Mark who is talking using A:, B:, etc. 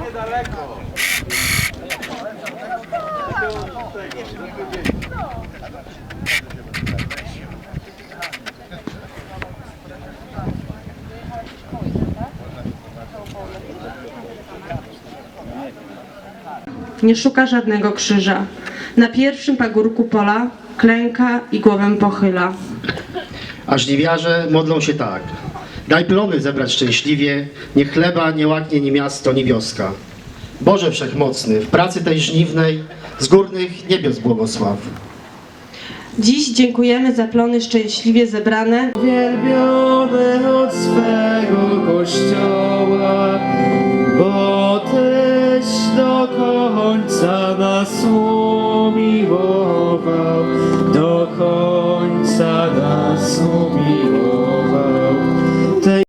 A: Niedaleko. Nie szuka żadnego krzyża. Na pierwszym pagórku pola klęka i głowę pochyla.
B: A żniwiarze modlą się tak. Daj plony zebrać szczęśliwie, niech chleba nie łaknie ni miasto, ni wioska. Boże Wszechmocny, w pracy tej żniwnej, z górnych niebios błogosław.
A: Dziś dziękujemy za plony szczęśliwie zebrane.
C: Wielbiony od swego Kościoła, końca nas umiłował,